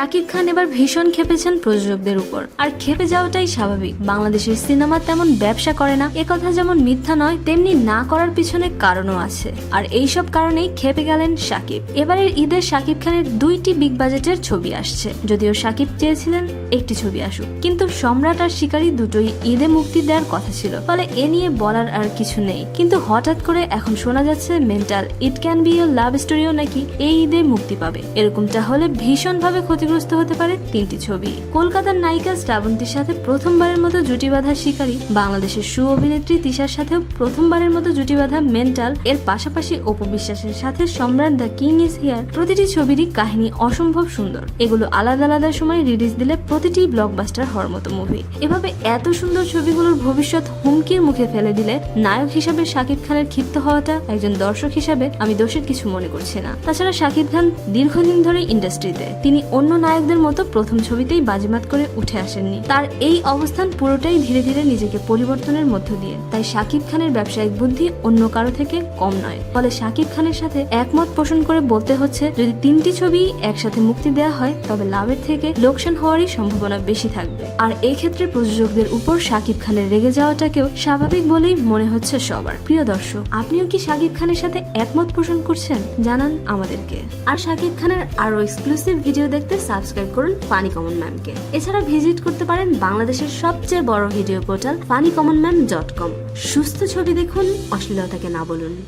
শাকিব খান এবার ভীষণ খেপেছেন প্রযোজকদের উপর। আর খেপে যাওয়াটাই স্বাভাবিক। বাংলাদেশের সিনেমা তেমন ব্যবসা করে না। কথা যেমন মিথ্যা নয়, তেমনি না করার পিছনে কারণও আছে। আর এইসব কারণেই খেপে গেলেন শাকিব। এবারের ঈদে শাকিব খানের দুইটি বিগ বাজেটের ছবি আসছে। যদিও শাকিব চেয়েছিলেন একটি ছবি আসুক। কিন্তু সম্রাট আর শিকারী দুটোই ঈদে মুক্তি দেওয়ার কথা ছিল। ফলে এ নিয়ে বলার আর কিছু নেই। কিন্তু হঠাৎ করে এখন শোনা যাচ্ছে, mental it can be love স্টোরিও নাকি এই ঈদে মুক্তি পাবে। এরকমটা হলে ভীষণভাবে ক্ষতিগ্রস্ত হতে পারে তিনটি ছবি। কলকাতার নায়িকা শ্রাবন্তীর সাথে প্রথমবারের মতো জুটি বাঁধা শিকারী, বাংলাদেশের সু অভিনেত্রী তিশার সাথেও প্রথমবারের মতো জুটি বাঁধা মেন্টাল। এর পাশাপাশি অপু বিশ্বাসের সাথে সম্রাট দ্য কিং ইজ হিয়ার। প্রতিটি ছবিরই কাহিনী অসম্ভব সুন্দর। এগুলো আলাদা আলাদা সময় রিলিজ দিলে প্রতিটি ব্লকবাস্টার হওয়ার মতো মুভি এভাবে এত সুন্দর ছবিগুলোর ভবিষ্যৎ হুমকির মুখে ফেলে দিলে নায়ক হিসাবে শাকিব খানের ক্ষিপ্ত হওয়াটা একজন দর্শক হিসাবে আমি দোষের কিছু মনে করছি না। তাছাড়া শাকিব খান দীর্ঘদিন ধরে ইন্ডাস্ট্রিতে তিনি অন্য নায়কদের মতো প্রথম ছবিতেই বাজিমাত করে উঠে আসেননি। তার এই অবস্থান পুরোটাই ধীরে ধীরে নিজেকে পরিবর্তনের মধ্য দিয়ে। তাই শাকিব খানের ব্যবসায়িক বুদ্ধি অন্য কারও থেকে কম নয়। ফলে শাকিব খানের সাথে একমত পোষণ করে বলতে হচ্ছে, যদি তিনটি ছবি একসাথে মুক্তি দেওয়া হয়, তবে লাভের থেকে লোকসান হওয়ারই সম্ভাবনা বেশি থাকবে। আর এই ক্ষেত্রে প্রযোজকদের উপর শাকিব খানের রেগে যাওয়াটাকেও স্বাভাবিক বলেই মনে হচ্ছে সবার। প্রিয় দর্শক, আপনিও কি শাকিব খানের সাথে একমত পোষণ করছেন? জানান আমাদেরকে। আর শাকিব খানের আরও এক্সক্লুসিভ ভিডিও দেখতে সাবস্ক্রাইব করুন ফানি কমন ম্যামকে। এছাড়া ভিজিট করতে পারেন বাংলাদেশের সবচেয়ে বড় video portal funny common mam dot com. সুস্থ ছবি দেখুন, অশ্লীলতাকে না বলুন।